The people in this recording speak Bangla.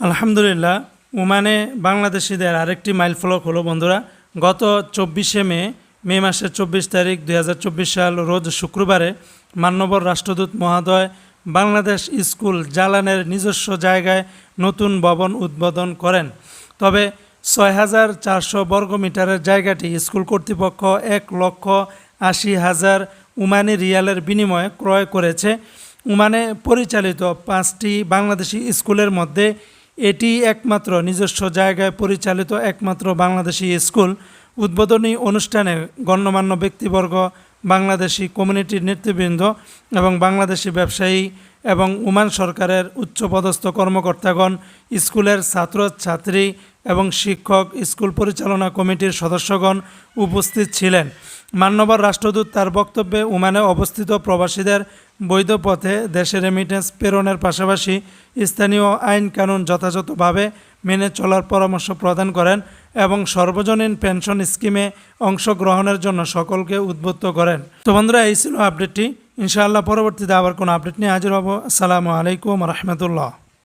আলহামদুলিল্লাহ, ওমানে বাংলাদেশিদের আরেকটি মাইল ফলক হলো বন্ধুরা, গত চব্বিশে মে মে মাসের চব্বিশ তারিখ দু হাজার চব্বিশ সাল রোজ শুক্রবারে মান্যবর রাষ্ট্রদূত মহোদয় বাংলাদেশ স্কুল জালানের নিজস্ব জায়গায় নতুন ভবন উদ্বোধন করেন। তবে ছয় হাজার চারশো বর্গমিটারের জায়গাটি স্কুল কর্তৃপক্ষ এক লক্ষ আশি হাজার উমানি রিয়ালের বিনিময়ে ক্রয় করেছে। উমানে পরিচালিত পাঁচটি বাংলাদেশি স্কুলের মধ্যে এটি একমাত্র নিজস্ব জায়গায় পরিচালিত একমাত্র বাংলাদেশি স্কুল। উদ্বোধনী অনুষ্ঠানে গণ্যমান্য ব্যক্তিবর্গ, বাংলাদেশি কমিউনিটির নেতৃবৃন্দ এবং বাংলাদেশি ব্যবসায়ী এবং উমান সরকারের উচ্চপদস্থ কর্মকর্তাগণ, স্কুলের ছাত্র ছাত্রী এবং শিক্ষক, স্কুল পরিচালনা কমিটির সদস্যগণ উপস্থিত ছিলেন। মান্যবর রাষ্ট্রদূত তার বক্তব্যে ওমানে অবস্থিত প্রবাসীদের বৈধ পথে দেশে রেমিটেন্স প্রেরণের পাশাপাশি স্থানীয় আইন কানুন যথাযথভাবে মেনে চলার পরামর্শ প্রদান করেন এবং সর্বজনীন পেনশন স্কিমে অংশগ্রহণের জন্য সকলকে উদ্বুদ্ধ করেন। তো বন্ধুরা, এই ছিল আপডেটটি ইনশাআল্লাহ পরবর্তীতে আবার কোনো আপডেট নিয়ে হাজির হব। আসসালামু আলাইকুম রহমতুল্লাহ।